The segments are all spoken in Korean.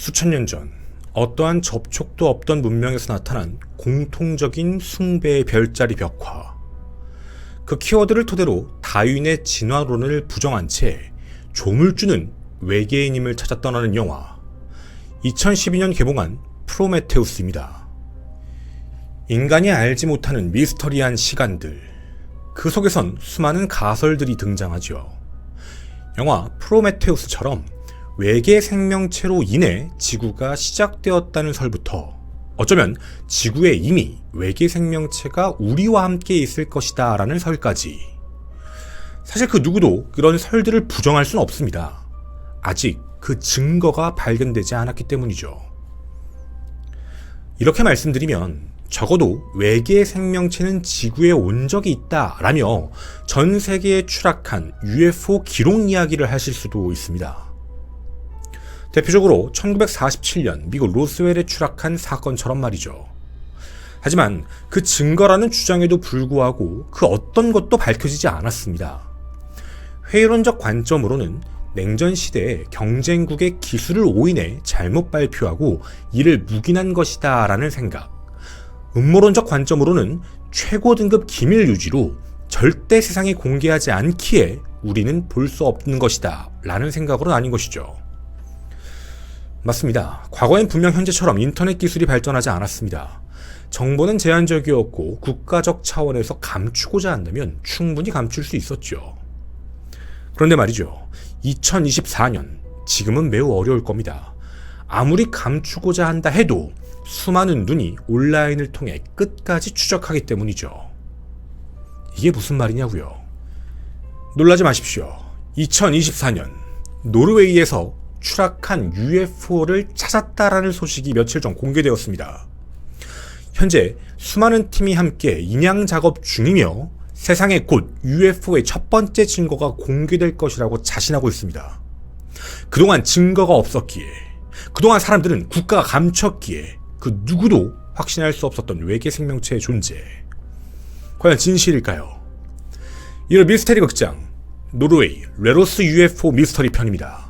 수천 년 전 어떠한 접촉도 없던 문명에서 나타난 공통적인 숭배의 별자리 벽화. 그 키워드를 토대로 다윈의 진화론을 부정한 채 조물주는 외계인임을 찾아 떠나는 영화. 2012년 개봉한 프로메테우스입니다. 인간이 알지 못하는 미스터리한 시간들. 그 속에선 수많은 가설들이 등장하죠. 영화 프로메테우스처럼 외계 생명체로 인해 지구가 시작되었다는 설부터 어쩌면 지구에 이미 외계 생명체가 우리와 함께 있을 것이다 라는 설까지 사실 그 누구도 그런 설들을 부정할 수는 없습니다. 아직 그 증거가 발견되지 않았기 때문이죠. 이렇게 말씀드리면 적어도 외계 생명체는 지구에 온 적이 있다 라며 전 세계에 추락한 UFO 기록 이야기를 하실 수도 있습니다. 대표적으로 1947년 미국 로스웰에 추락한 사건처럼 말이죠. 하지만 그 증거라는 주장에도 불구하고 그 어떤 것도 밝혀지지 않았습니다. 회의론적 관점으로는 냉전 시대에 경쟁국의 기술을 오인해 잘못 발표하고 이를 묵인한 것이다 라는 생각. 음모론적 관점으로는 최고 등급 기밀 유지로 절대 세상에 공개하지 않기에 우리는 볼 수 없는 것이다 라는 생각으로 나뉜 것이죠. 맞습니다. 과거엔 분명 현재처럼 인터넷 기술이 발전하지 않았습니다. 정보는 제한적이었고 국가적 차원에서 감추고자 한다면 충분히 감출 수 있었죠. 그런데 말이죠. 2024년, 지금은 매우 어려울 겁니다. 아무리 감추고자 한다 해도 수많은 눈이 온라인을 통해 끝까지 추적하기 때문이죠. 이게 무슨 말이냐고요? 놀라지 마십시오. 2024년 노르웨이에서 추락한 UFO를 찾았다라는 소식이 며칠 전 공개되었습니다. 현재 수많은 팀이 함께 인양 작업 중이며 세상에 곧 UFO의 첫 번째 증거가 공개될 것이라고 자신하고 있습니다. 그동안 증거가 없었기에, 그동안 사람들은 국가가 감췄기에 그 누구도 확신할 수 없었던 외계 생명체의 존재. 과연 진실일까요? 이런 미스테리 극장, 노르웨이 레로스 UFO 미스터리 편입니다.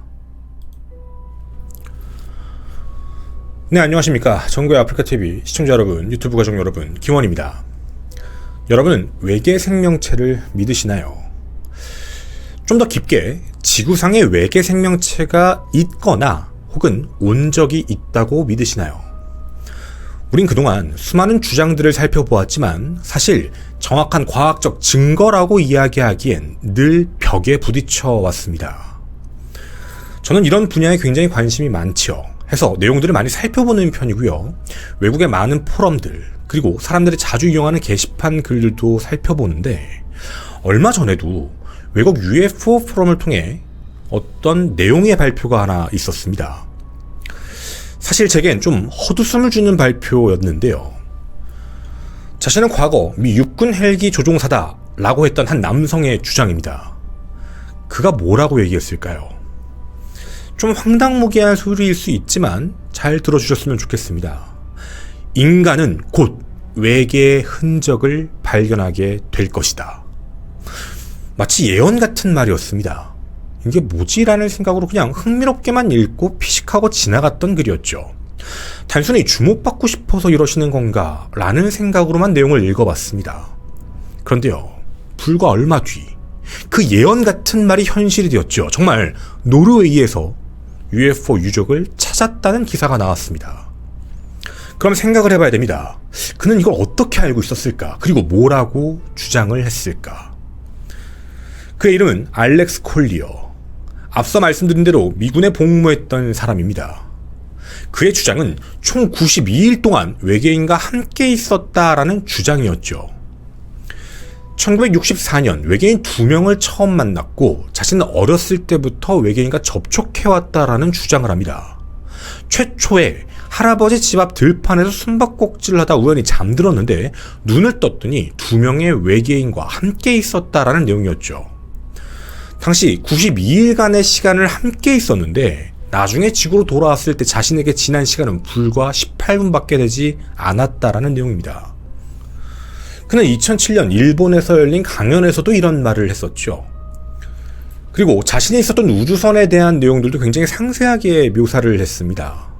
네, 안녕하십니까. 정부의 아프리카 TV 시청자 여러분, 유튜브 가족 여러분, 김원입니다. 여러분은 외계 생명체를 믿으시나요? 좀 더 깊게 지구상에 외계 생명체가 있거나 혹은 온 적이 있다고 믿으시나요? 우린 그동안 수많은 주장들을 살펴보았지만 사실 정확한 과학적 증거라고 이야기하기엔 늘 벽에 부딪혀 왔습니다. 저는 이런 분야에 굉장히 관심이 많지요. 해서 내용들을 많이 살펴보는 편이고요. 외국의 많은 포럼들, 그리고 사람들이 자주 이용하는 게시판 글들도 살펴보는데, 얼마 전에도 외국 UFO 포럼을 통해 어떤 내용의 발표가 하나 있었습니다. 사실 제겐 좀 헛웃음을 주는 발표였는데요. 자신은 과거 미 육군 헬기 조종사다 라고 했던 한 남성의 주장입니다. 그가 뭐라고 얘기했을까요? 좀 황당무계한 소리일 수 있지만 잘 들어주셨으면 좋겠습니다. 인간은 곧 외계의 흔적을 발견하게 될 것이다. 마치 예언 같은 말이었습니다. 이게 뭐지라는 생각으로 그냥 흥미롭게만 읽고 피식하고 지나갔던 글이었죠. 단순히 주목받고 싶어서 이러시는 건가? 라는 생각으로만 내용을 읽어봤습니다. 그런데요, 불과 얼마 뒤, 그 예언 같은 말이 현실이 되었죠. 정말 노르웨이에서 UFO 유족을 찾았다는 기사가 나왔습니다. 그럼 생각을 해봐야 됩니다. 그는 이걸 어떻게 알고 있었을까? 그리고 뭐라고 주장을 했을까? 그의 이름은 알렉스 콜리어. 앞서 말씀드린 대로 미군에 복무했던 사람입니다. 그의 주장은 총 92일 동안 외계인과 함께 있었다라는 주장이었죠. 1964년 외계인 두 명을 처음 만났고 자신은 어렸을 때부터 외계인과 접촉해왔다라는 주장을 합니다. 최초에 할아버지 집 앞 들판에서 숨바꼭질을 하다 우연히 잠들었는데 눈을 떴더니 두 명의 외계인과 함께 있었다라는 내용이었죠. 당시 92일간의 시간을 함께 있었는데 나중에 지구로 돌아왔을 때 자신에게 지난 시간은 불과 18분밖에 되지 않았다라는 내용입니다. 그는 2007년 일본에서 열린 강연에서도 이런 말을 했었죠. 그리고 자신이 있었던 우주선에 대한 내용들도 굉장히 상세하게 묘사를 했습니다.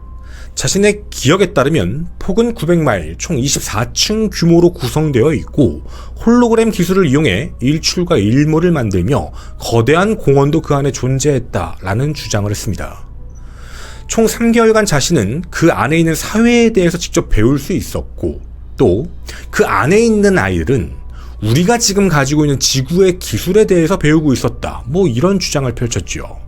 자신의 기억에 따르면 폭은 900마일, 총 24층 규모로 구성되어 있고 홀로그램 기술을 이용해 일출과 일몰을 만들며 거대한 공원도 그 안에 존재했다라는 주장을 했습니다. 총 3개월간 자신은 그 안에 있는 사회에 대해서 직접 배울 수 있었고 또 그 안에 있는 아이들은 우리가 지금 가지고 있는 지구의 기술에 대해서 배우고 있었다. 뭐 이런 주장을 펼쳤죠.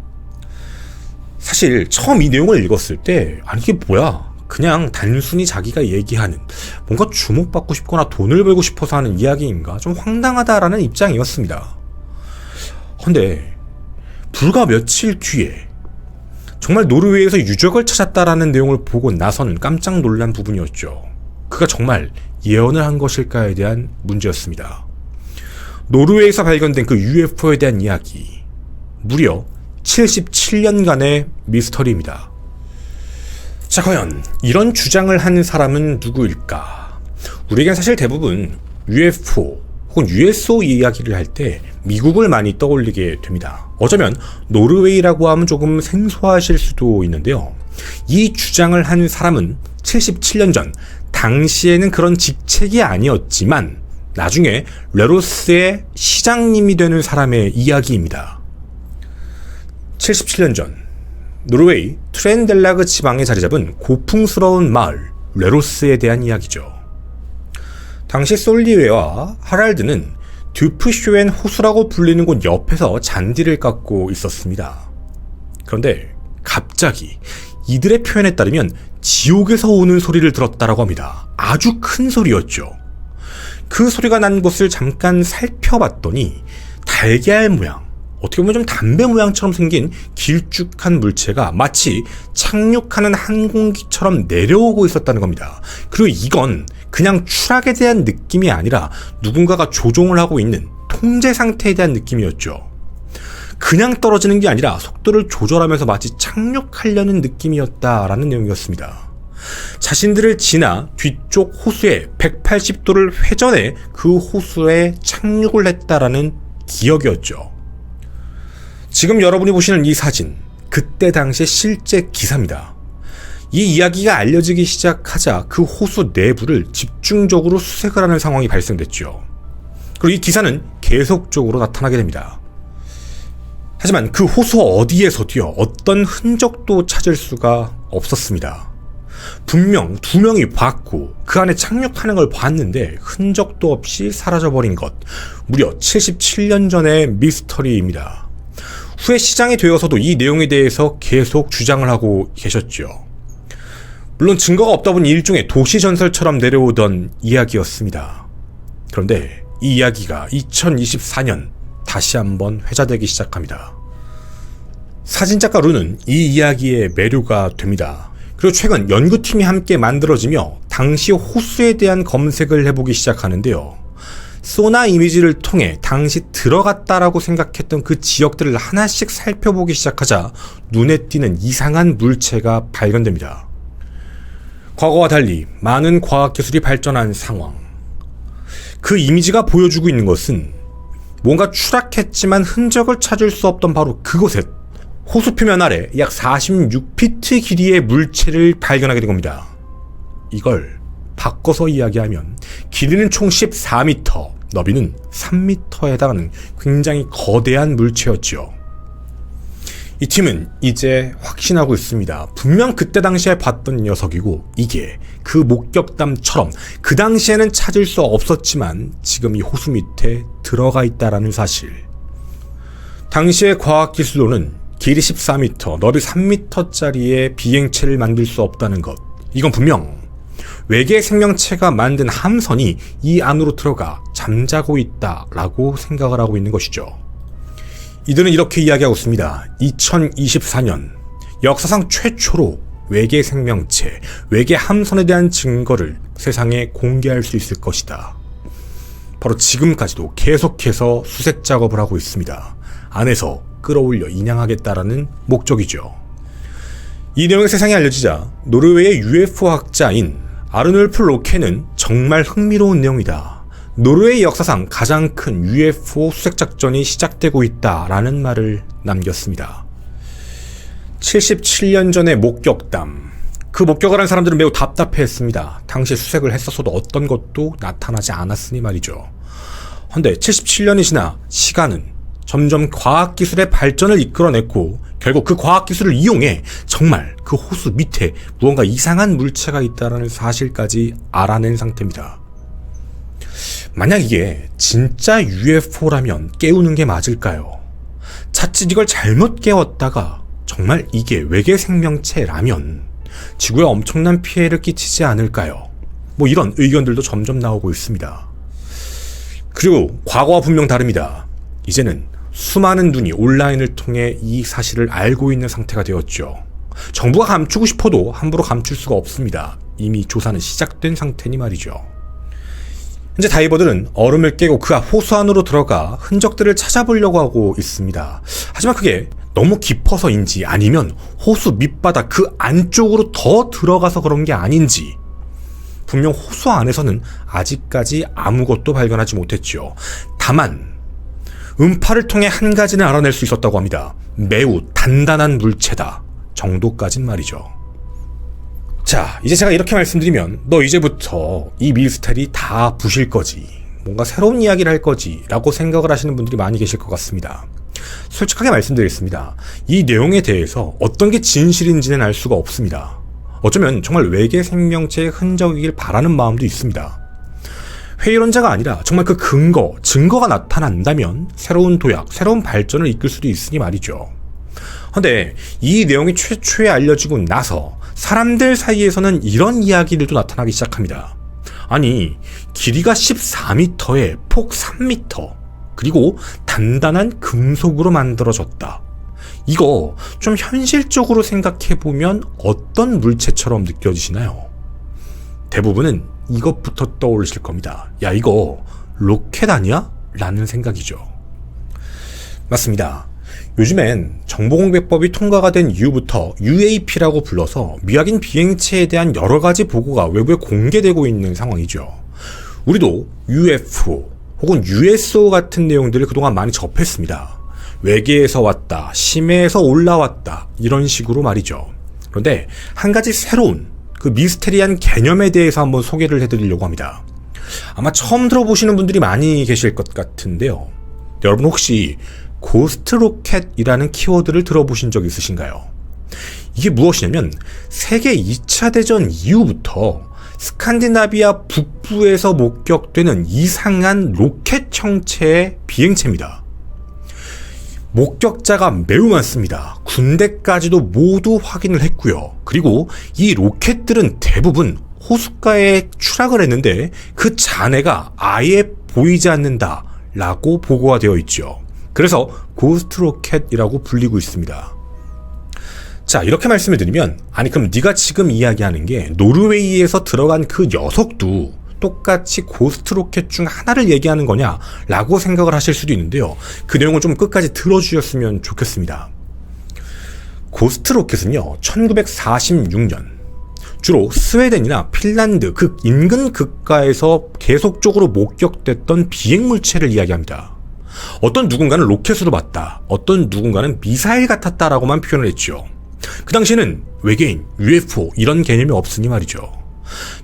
사실 처음 이 내용을 읽었을 때 아니 이게 뭐야? 그냥 단순히 자기가 얘기하는 뭔가 주목받고 싶거나 돈을 벌고 싶어서 하는 이야기인가 좀 황당하다라는 입장이었습니다. 근데 불과 며칠 뒤에 정말 노르웨이에서 유적을 찾았다라는 내용을 보고 나서는 깜짝 놀란 부분이었죠. 그가 정말 예언을 한 것일까에 대한 문제였습니다. 노르웨이에서 발견된 그 UFO에 대한 이야기. 무려 77년간의 미스터리입니다. 자, 과연 이런 주장을 한 사람은 누구일까? 우리에겐 사실 대부분 UFO 혹은 USO 이야기를 할 때 미국을 많이 떠올리게 됩니다. 어쩌면 노르웨이라고 하면 조금 생소하실 수도 있는데요. 이 주장을 한 사람은 77년 전, 당시에는 그런 직책이 아니었지만 나중에 레로스의 시장님이 되는 사람의 이야기입니다. 77년 전 노르웨이 트렌델라그 지방에 자리 잡은 고풍스러운 마을 레로스에 대한 이야기죠. 당시 솔리웨와 하랄드는 듀프쇼엔 호수라고 불리는 곳 옆에서 잔디를 깎고 있었습니다. 그런데 갑자기 이들의 표현에 따르면 지옥에서 오는 소리를 들었다라고 합니다. 아주 큰 소리였죠. 그 소리가 난 곳을 잠깐 살펴봤더니 달걀 모양, 어떻게 보면 좀 담배 모양처럼 생긴 길쭉한 물체가 마치 착륙하는 항공기처럼 내려오고 있었다는 겁니다. 그리고 이건 그냥 추락에 대한 느낌이 아니라 누군가가 조종을 하고 있는 통제 상태에 대한 느낌이었죠. 그냥 떨어지는 게 아니라 속도를 조절하면서 마치 착륙하려는 느낌이었다라는 내용이었습니다. 자신들을 지나 뒤쪽 호수에 180도를 회전해 그 호수에 착륙을 했다라는 기억이었죠. 지금 여러분이 보시는 이 사진, 그때 당시의 실제 기사입니다. 이 이야기가 알려지기 시작하자 그 호수 내부를 집중적으로 수색을 하는 상황이 발생됐죠. 그리고 이 기사는 계속적으로 나타나게 됩니다. 하지만 그 호수 어디에서도요, 어떤 흔적도 찾을 수가 없었습니다. 분명 두 명이 봤고 그 안에 착륙하는 걸 봤는데 흔적도 없이 사라져버린 것. 무려 77년 전의 미스터리입니다. 후에 시장이 되어서도 이 내용에 대해서 계속 주장을 하고 계셨죠. 물론 증거가 없다 보니 일종의 도시 전설처럼 내려오던 이야기였습니다. 그런데 이 이야기가 2024년 다시 한번 회자되기 시작합니다. 사진작가 루는 이 이야기에 매료가 됩니다. 그리고 최근 연구팀이 함께 만들어지며 당시 호수에 대한 검색을 해보기 시작하는데요. 소나 이미지를 통해 당시 들어갔다라고 생각했던 그 지역들을 하나씩 살펴보기 시작하자 눈에 띄는 이상한 물체가 발견됩니다. 과거와 달리 많은 과학기술이 발전한 상황. 그 이미지가 보여주고 있는 것은 뭔가 추락했지만 흔적을 찾을 수 없던 바로 그곳에 호수 표면 아래 약 46피트 길이의 물체를 발견하게 된 겁니다. 이걸 바꿔서 이야기하면 길이는 총 14m, 너비는 3m에 해당하는 굉장히 거대한 물체였죠. 이 팀은 이제 확신하고 있습니다. 분명 그때 당시에 봤던 녀석이고 이게 그 목격담처럼 그 당시에는 찾을 수 없었지만 지금 이 호수 밑에 들어가 있다라는 사실. 당시의 과학기술로는 길이 14m, 너비 3m짜리의 비행체를 만들 수 없다는 것. 이건 분명 외계 생명체가 만든 함선이 이 안으로 들어가 잠자고 있다라고 생각을 하고 있는 것이죠. 이들은 이렇게 이야기하고 있습니다. 2024년 역사상 최초로 외계 생명체, 외계 함선에 대한 증거를 세상에 공개할 수 있을 것이다. 바로 지금까지도 계속해서 수색 작업을 하고 있습니다. 안에서 끌어올려 인양하겠다라는 목적이죠. 이 내용이 세상에 알려지자 노르웨이의 UFO 학자인 아르놀프 로케는 정말 흥미로운 내용이다. 노르웨이 역사상 가장 큰 UFO 수색 작전이 시작되고 있다라는 말을 남겼습니다. 77년 전의 목격담, 그 목격을 한 사람들은 매우 답답해했습니다. 당시에 수색을 했었어도 어떤 것도 나타나지 않았으니 말이죠. 헌데 77년이 지나 시간은 점점 과학기술의 발전을 이끌어냈고 결국 그 과학기술을 이용해 정말 그 호수 밑에 무언가 이상한 물체가 있다는 사실까지 알아낸 상태입니다. 만약 이게 진짜 UFO라면 깨우는 게 맞을까요? 자칫 이걸 잘못 깨웠다가 정말 이게 외계 생명체라면 지구에 엄청난 피해를 끼치지 않을까요? 뭐 이런 의견들도 점점 나오고 있습니다. 그리고 과거와 분명 다릅니다. 이제는 수많은 눈이 온라인을 통해 이 사실을 알고 있는 상태가 되었죠. 정부가 감추고 싶어도 함부로 감출 수가 없습니다. 이미 조사는 시작된 상태니 말이죠. 현재 다이버들은 얼음을 깨고 그앞 호수 안으로 들어가 흔적들을 찾아보려고 하고 있습니다. 하지만 그게 너무 깊어서인지 아니면 호수 밑바닥 그 안쪽으로 더 들어가서 그런 게 아닌지 분명 호수 안에서는 아직까지 아무것도 발견하지 못했죠. 다만 음파를 통해 한 가지는 알아낼 수 있었다고 합니다. 매우 단단한 물체다 정도까진 말이죠. 자, 이제 제가 이렇게 말씀드리면 너 이제부터 이 미스테리 다 부실 거지. 뭔가 새로운 이야기를 할 거지. 라고 생각을 하시는 분들이 많이 계실 것 같습니다. 솔직하게 말씀드리겠습니다. 이 내용에 대해서 어떤 게 진실인지는 알 수가 없습니다. 어쩌면 정말 외계 생명체의 흔적이길 바라는 마음도 있습니다. 회의론자가 아니라 정말 그 근거, 증거가 나타난다면 새로운 도약, 새로운 발전을 이끌 수도 있으니 말이죠. 근데 이 내용이 최초에 알려지고 나서 사람들 사이에서는 이런 이야기들도 나타나기 시작합니다. 아니, 길이가 14m에 폭 3m, 그리고 단단한 금속으로 만들어졌다. 이거 좀 현실적으로 생각해보면 어떤 물체처럼 느껴지시나요? 대부분은 이것부터 떠올리실 겁니다. 야, 이거 로켓 아니야? 라는 생각이죠. 맞습니다. 요즘엔 정보공개법이 통과가 된 이후부터 UAP라고 불러서 미확인 비행체에 대한 여러 가지 보고가 외부에 공개되고 있는 상황이죠. 우리도 UFO 혹은 USO 같은 내용들을 그동안 많이 접했습니다. 외계에서 왔다, 심해에서 올라왔다, 이런 식으로 말이죠. 그런데 한 가지 새로운 그 미스테리한 개념에 대해서 한번 소개를 해드리려고 합니다. 아마 처음 들어보시는 분들이 많이 계실 것 같은데요. 여러분 혹시 고스트 로켓이라는 키워드를 들어보신 적 있으신가요? 이게 무엇이냐면 세계 2차 대전 이후부터 스칸디나비아 북부에서 목격되는 이상한 로켓 형체의 비행체입니다. 목격자가 매우 많습니다. 군대까지도 모두 확인을 했고요. 그리고 이 로켓들은 대부분 호숫가에 추락을 했는데 그 잔해가 아예 보이지 않는다 라고 보고가 되어 있죠. 그래서 고스트 로켓이라고 불리고 있습니다. 자, 이렇게 말씀을 드리면 아니 그럼 네가 지금 이야기하는 게 노르웨이에서 들어간 그 녀석도 똑같이 고스트 로켓 중 하나를 얘기하는 거냐라고 생각을 하실 수도 있는데요. 그 내용을 좀 끝까지 들어주셨으면 좋겠습니다. 고스트 로켓은요, 1946년 주로 스웨덴이나 핀란드 그 인근 국가에서 계속적으로 목격됐던 비행 물체를 이야기합니다. 어떤 누군가는 로켓으로 봤다. 어떤 누군가는 미사일 같았다라고만 표현을 했죠. 그 당시에는 외계인, UFO 이런 개념이 없으니 말이죠.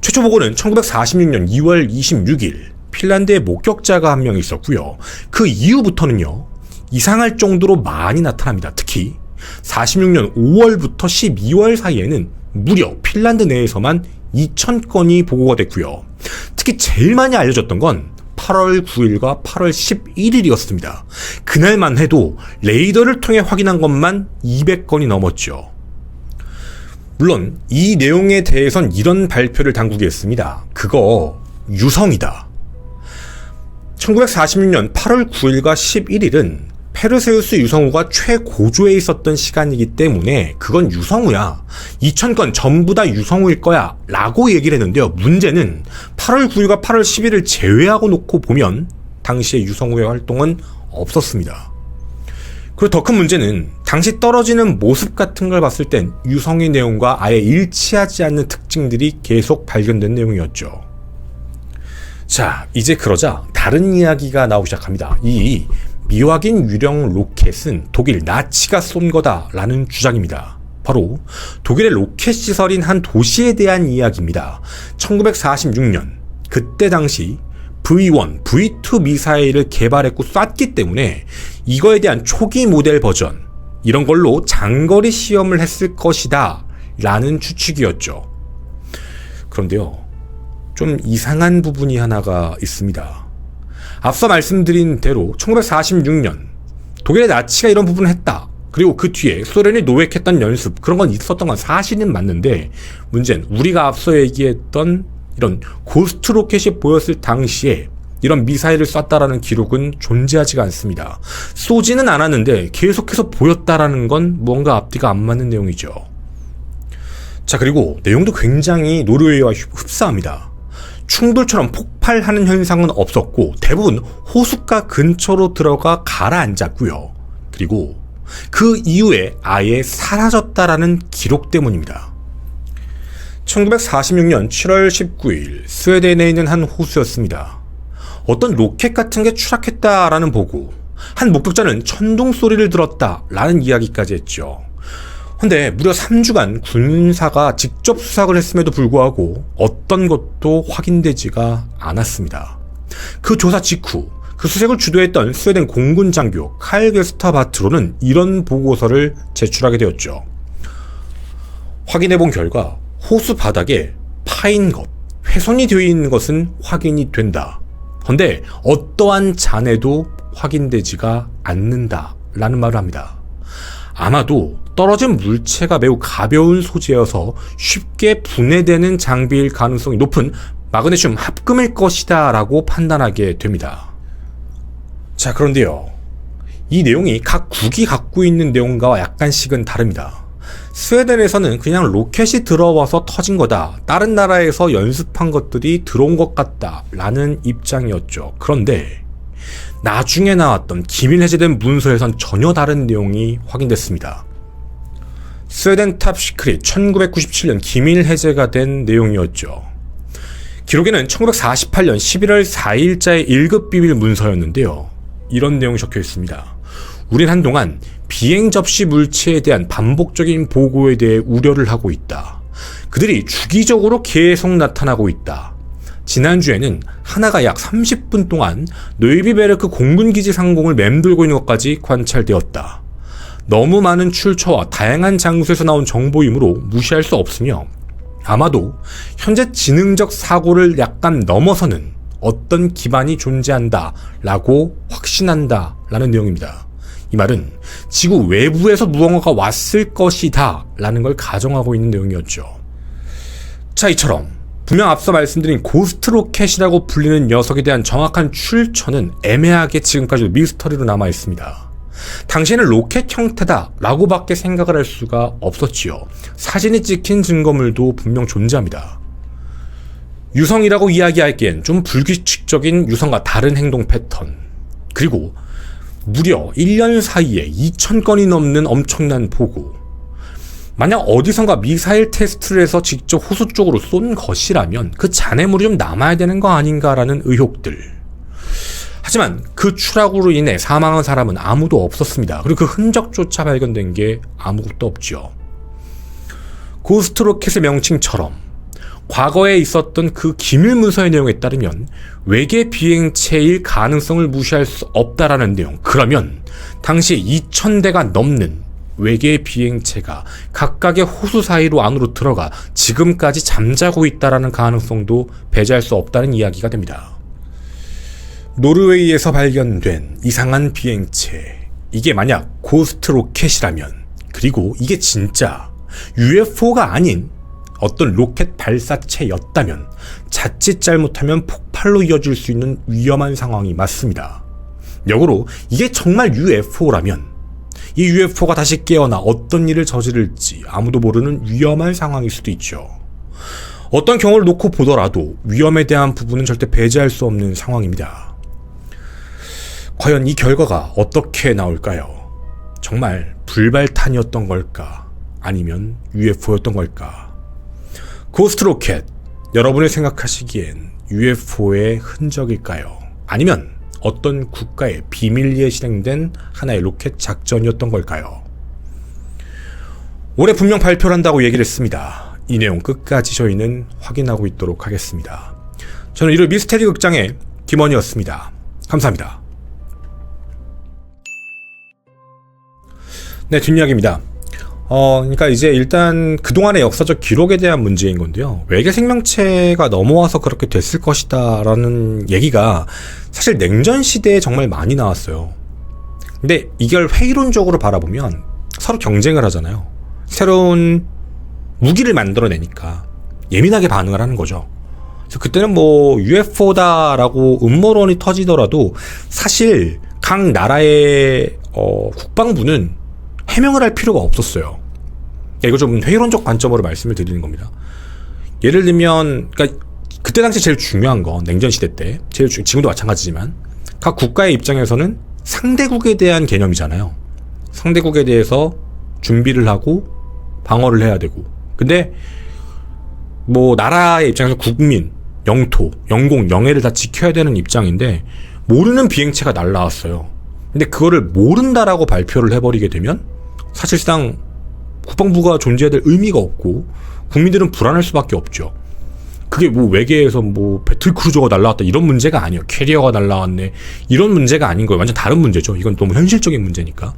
최초 보고는 1946년 2월 26일 핀란드에 목격자가 한 명 있었고요. 그 이후부터는요. 이상할 정도로 많이 나타납니다. 특히 46년 5월부터 12월 사이에는 무려 핀란드 내에서만 2,000건이 보고가 됐고요. 특히 제일 많이 알려졌던 건 8월 9일과 8월 11일이었습니다. 그날만 해도 레이더를 통해 확인한 것만 200건이 넘었죠. 물론 이 내용에 대해선 이런 발표를 당국이 했습니다. 그거 유성이다. 1946년 8월 9일과 11일은 페르세우스 유성우가 최고조에 있었던 시간이기 때문에 그건 유성우야. 2000건 전부 다 유성우일 거야. 라고 얘기를 했는데요. 문제는 8월 9일과 8월 10일을 제외하고 놓고 보면 당시의 유성우의 활동은 없었습니다. 그리고 더 큰 문제는 당시 떨어지는 모습 같은 걸 봤을 땐 유성의 내용과 아예 일치하지 않는 특징들이 계속 발견된 내용이었죠. 자, 이제 그러자 다른 이야기가 나오기 시작합니다. 이 미확인 유령 로켓은 독일 나치가 쏜 거다라는 주장입니다. 바로 독일의 로켓 시설인 한 도시에 대한 이야기입니다. 1946년 그때 당시 V1, V2 미사일을 개발했고 쐈기 때문에 이거에 대한 초기 모델 버전 이런 걸로 장거리 시험을 했을 것이다 라는 추측이었죠. 그런데요. 좀 이상한 부분이 하나가 있습니다. 앞서 말씀드린 대로 1946년 독일의 나치가 이런 부분을 했다. 그리고 그 뒤에 소련이 노획했던 연습 그런 건 있었던 건 사실은 맞는데 문제는 우리가 앞서 얘기했던 이런 고스트 로켓이 보였을 당시에 이런 미사일을 쐈다라는 기록은 존재하지가 않습니다. 쏘지는 않았는데 계속해서 보였다라는 건 뭔가 앞뒤가 안 맞는 내용이죠. 자, 그리고 내용도 굉장히 노르웨이와 흡사합니다. 충돌처럼 폭발하는 현상은 없었고 대부분 호숫가 근처로 들어가 가라앉았고요. 그리고 그 이후에 아예 사라졌다라는 기록 때문입니다. 1946년 7월 19일 스웨덴에 있는 한 호수였습니다. 어떤 로켓 같은 게 추락했다라는 보고 한 목격자는 천둥 소리를 들었다라는 이야기까지 했죠. 근데 무려 3주간 군사가 직접 수색을 했음에도 불구하고 어떤 것도 확인되지가 않았습니다. 그 조사 직후 그 수색을 주도했던 스웨덴 공군 장교 칼 게스타바트로는 이런 보고서를 제출하게 되었죠. 확인해 본 결과 호수 바닥에 파인 것, 훼손이 되어 있는 것은 확인이 된다. 그런데 어떠한 잔해도 확인되지가 않는다. 라는 말을 합니다. 아마도 떨어진 물체가 매우 가벼운 소재여서 쉽게 분해되는 장비일 가능성이 높은 마그네슘 합금일 것이다 라고 판단하게 됩니다. 자, 그런데요. 이 내용이 각 국이 갖고 있는 내용과 약간씩은 다릅니다. 스웨덴에서는 그냥 로켓이 들어와서 터진 거다. 다른 나라에서 연습한 것들이 들어온 것 같다. 라는 입장이었죠. 그런데 나중에 나왔던 기밀 해제된 문서에선 전혀 다른 내용이 확인됐습니다. 스웨덴 탑 시크릿 1997년 기밀 해제가 된 내용이었죠. 기록에는 1948년 11월 4일자의 1급 비밀 문서였는데요. 이런 내용이 적혀 있습니다. 우린 한동안 비행 접시 물체에 대한 반복적인 보고에 대해 우려를 하고 있다. 그들이 주기적으로 계속 나타나고 있다. 지난주에는 하나가 약 30분 동안 노이비베르크 공군기지 상공을 맴돌고 있는 것까지 관찰되었다. 너무 많은 출처와 다양한 장소에서 나온 정보이므로 무시할 수 없으며 아마도 현재 지능적 사고를 약간 넘어서는 어떤 기반이 존재한다 라고 확신한다 라는 내용입니다. 이 말은 지구 외부에서 무언가가 왔을 것이다 라는 걸 가정하고 있는 내용이었죠. 자, 이처럼 분명 앞서 말씀드린 고스트 로켓이라고 불리는 녀석에 대한 정확한 출처는 애매하게 지금까지도 미스터리로 남아 있습니다. 당시에는 로켓 형태다 라고 밖에 생각을 할 수가 없었지요. 사진이 찍힌 증거물도 분명 존재합니다. 유성이라고 이야기하기엔 좀 불규칙적인 유성과 다른 행동 패턴. 그리고 무려 1년 사이에 2,000건이 넘는 엄청난 보고. 만약 어디선가 미사일 테스트를 해서 직접 호수 쪽으로 쏜 것이라면 그 잔해물이 좀 남아야 되는 거 아닌가라는 의혹들. 하지만 그 추락으로 인해 사망한 사람은 아무도 없었습니다. 그리고 그 흔적조차 발견된 게 아무것도 없죠. 고스트 로켓의 명칭처럼 과거에 있었던 그 기밀 문서의 내용에 따르면 외계 비행체일 가능성을 무시할 수 없다라는 내용. 그러면 당시 2,000대가 넘는 외계 비행체가 각각의 호수 사이로 안으로 들어가 지금까지 잠자고 있다라는 가능성도 배제할 수 없다는 이야기가 됩니다. 노르웨이에서 발견된 이상한 비행체. 이게 만약 고스트 로켓이라면, 그리고 이게 진짜 UFO가 아닌 어떤 로켓 발사체였다면 자칫 잘못하면 폭발로 이어질 수 있는 위험한 상황이 맞습니다. 역으로 이게 정말 UFO라면 이 UFO가 다시 깨어나 어떤 일을 저지를지 아무도 모르는 위험한 상황일 수도 있죠. 어떤 경우를 놓고 보더라도 위험에 대한 부분은 절대 배제할 수 없는 상황입니다. 과연 이 결과가 어떻게 나올까요? 정말 불발탄이었던 걸까? 아니면 UFO였던 걸까? 고스트 로켓, 여러분이 생각하시기엔 UFO의 흔적일까요? 아니면 어떤 국가의 비밀리에 실행된 하나의 로켓 작전이었던 걸까요? 올해 분명 발표를 한다고 얘기를 했습니다. 이 내용 끝까지 저희는 확인하고 있도록 하겠습니다. 저는 일요일 미스테리 극장의 김원이었습니다. 감사합니다. 네, 뒷이야기입니다. 어, 그러니까 이제 일단 그동안의 역사적 기록에 대한 문제인 건데요. 외계 생명체가 넘어와서 그렇게 됐을 것이다라는 얘기가 사실 냉전 시대에 정말 많이 나왔어요. 근데 이걸 회의론적으로 바라보면 서로 경쟁을 하잖아요. 새로운 무기를 만들어내니까 예민하게 반응을 하는 거죠. 그래서 그때는 뭐 UFO다라고 음모론이 터지더라도 사실 각 나라의 어, 국방부는 해명을 할 필요가 없었어요. 이거 좀 회의론적 관점으로 말씀을 드리는 겁니다. 예를 들면, 그러니까 그때 당시 제일 중요한 건 냉전 시대 때, 제일 주, 지금도 마찬가지지만 각 국가의 입장에서는 상대국에 대한 개념이잖아요. 상대국에 대해서 준비를 하고 방어를 해야 되고. 근데 뭐 나라의 입장에서 국민, 영토, 영공, 영해를 다 지켜야 되는 입장인데 모르는 비행체가 날라왔어요. 근데 그거를 모른다라고 발표를 해버리게 되면 사실상 국방부가 존재해야 될 의미가 없고 국민들은 불안할 수밖에 없죠. 그게 뭐 외계에서 뭐 배틀 크루저가 날라왔다 이런 문제가 아니에요. 캐리어가 날라왔네 이런 문제가 아닌 거예요. 완전 다른 문제죠. 이건 너무 현실적인 문제니까.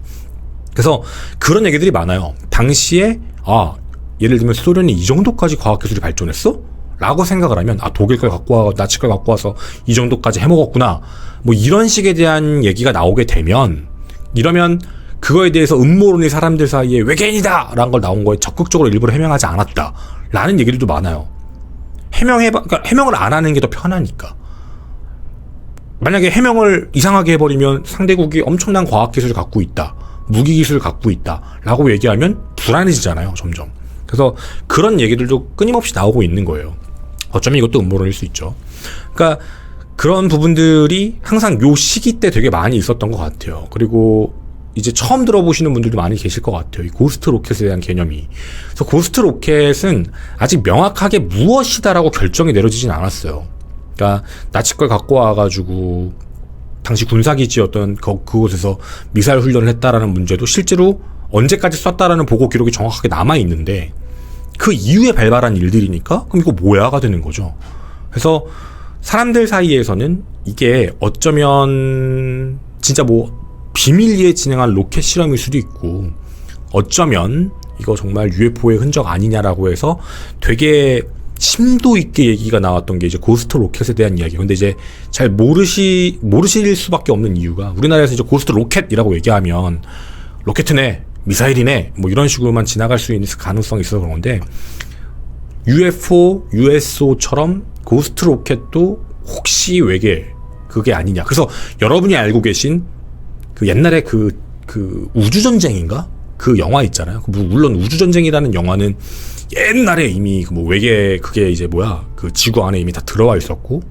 그래서 그런 얘기들이 많아요. 당시에 아 예를 들면 소련이 이 정도까지 과학 기술이 발전했어? 라고 생각을 하면 아 독일 걸 갖고 와 나치 걸 갖고 와서 이 정도까지 해먹었구나 뭐 이런 식에 대한 얘기가 나오게 되면 이러면 그거에 대해서 음모론이 사람들 사이에 외계인이다! 라는 걸 나온 거에 적극적으로 일부러 해명하지 않았다. 라는 얘기들도 많아요. 해명해, 그러니까 해명을 안 하는 게 더 편하니까. 만약에 해명을 이상하게 해버리면 상대국이 엄청난 과학 기술을 갖고 있다. 무기 기술을 갖고 있다. 라고 얘기하면 불안해지잖아요, 점점. 그래서 그런 얘기들도 끊임없이 나오고 있는 거예요. 어쩌면 이것도 음모론일 수 있죠. 그러니까 그런 부분들이 항상 요 시기 때 되게 많이 있었던 것 같아요. 그리고 이제 처음 들어보시는 분들도 많이 계실 것 같아요. 이 고스트 로켓에 대한 개념이. 그래서 고스트 로켓은 아직 명확하게 무엇이다라고 결정이 내려지진 않았어요. 그러니까 나치 걸 갖고 와가지고 당시 군사기지였던 그, 그곳에서 미사일 훈련을 했다라는 문제도 실제로 언제까지 쐈다라는 보고 기록이 정확하게 남아 있는데 그 이후에 발발한 일들이니까 그럼 이거 뭐야가 되는 거죠. 그래서 사람들 사이에서는 이게 어쩌면 진짜 뭐 비밀리에 진행한 로켓 실험일 수도 있고 어쩌면 이거 정말 UFO의 흔적 아니냐라고 해서 되게 심도 있게 얘기가 나왔던 게 이제 고스트 로켓에 대한 이야기. 근데 이제 잘 모르시 모르실 수밖에 없는 이유가 우리나라에서 이제 고스트 로켓이라고 얘기하면 로켓이네, 미사일이네, 뭐 이런 식으로만 지나갈 수 있는 가능성이 있어서 그런 건데 UFO, USO처럼 고스트 로켓도 혹시 외계 그게 아니냐. 그래서 여러분이 알고 계신 그 옛날에 그, 그 우주전쟁인가? 그 영화 있잖아요. 그 물론 우주전쟁이라는 영화는 옛날에 이미 그 뭐 외계 그게 이제 뭐야 그 지구 안에 이미 다 들어와 있었고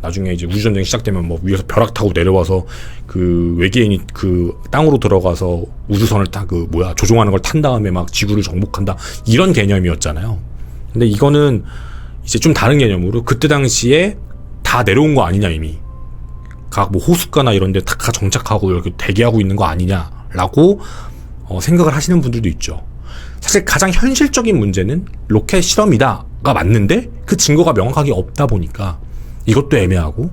나중에 이제 우주전쟁 시작되면 뭐 위에서 벼락 타고 내려와서 그 외계인이 그 땅으로 들어가서 우주선을 타 그 뭐야 조종하는 걸 탄 다음에 막 지구를 정복한다 이런 개념이었잖아요. 근데 이거는 이제 좀 다른 개념으로 그때 당시에 다 내려온 거 아니냐 이미 각 뭐 호숫가나 이런 데 다 정착하고 이렇게 대기하고 있는 거 아니냐라고 어, 생각을 하시는 분들도 있죠. 사실 가장 현실적인 문제는 로켓 실험이다가 맞는데 그 증거가 명확하게 없다 보니까 이것도 애매하고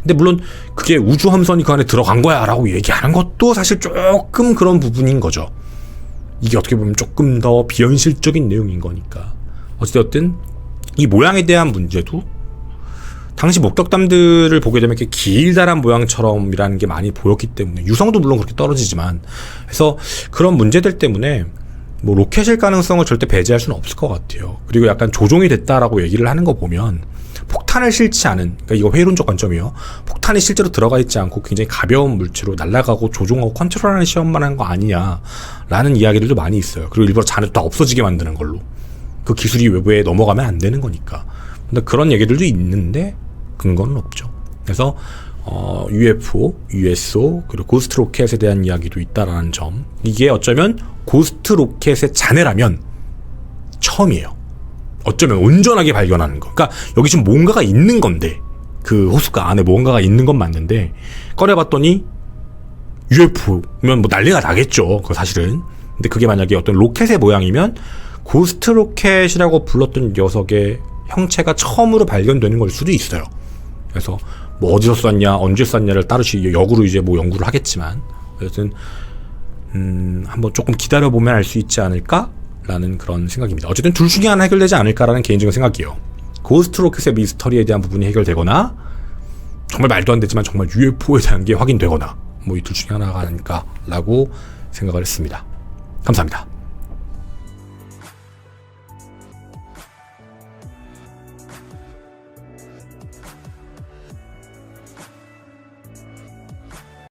근데 물론 그게 우주 함선이 그 안에 들어간 거야라고 얘기하는 것도 사실 조금 그런 부분인 거죠. 이게 어떻게 보면 조금 더 비현실적인 내용인 거니까. 어찌되었든 이 모양에 대한 문제도 당시 목격담들을 보게 되면 이렇게 길다란 모양처럼이라는 게 많이 보였기 때문에 유성도 물론 그렇게 떨어지지만 그래서 그런 문제들 때문에 뭐 로켓일 가능성을 절대 배제할 수는 없을 것 같아요. 그리고 약간 조종이 됐다라고 얘기를 하는 거 보면 폭탄을 실지 않은 그러니까 이거 회론적 관점이요. 폭탄이 실제로 들어가 있지 않고 굉장히 가벼운 물체로 날아가고 조종하고 컨트롤하는 시험만 한 거 아니냐라는 이야기들도 많이 있어요. 그리고 일부러 잔해 다 없어지게 만드는 걸로 그 기술이 외부에 넘어가면 안 되는 거니까. 근데 그런 얘기들도 있는데 근거는 없죠. 그래서 어, UFO, USO, 그리고 고스트 로켓에 대한 이야기도 있다라는 점. 이게 어쩌면 고스트 로켓의 자네라면 처음이에요. 어쩌면 온전하게 발견하는 거. 그러니까 여기 지금 뭔가가 있는 건데 그 호수가 안에 뭔가가 있는 건 맞는데 꺼내봤더니 UFO면 뭐 난리가 나겠죠. 그 사실은 근데 그게 만약에 어떤 로켓의 모양이면 고스트 로켓이라고 불렀던 녀석의 형체가 처음으로 발견되는 걸 수도 있어요. 그래서 뭐 어디서 쐈냐, 언제 쐈냐를 따르시 역으로 이제 뭐 연구를 하겠지만 어쨌든 음, 한번 조금 기다려 보면 알 수 있지 않을까라는 그런 생각입니다. 어쨌든 둘 중에 하나 해결되지 않을까라는 개인적인 생각이에요. 고스트 로켓의 미스터리에 대한 부분이 해결되거나 정말 말도 안 되지만 정말 UFO에 대한 게 확인되거나 뭐 이 둘 중에 하나가 아닐까라고 생각을 했습니다. 감사합니다.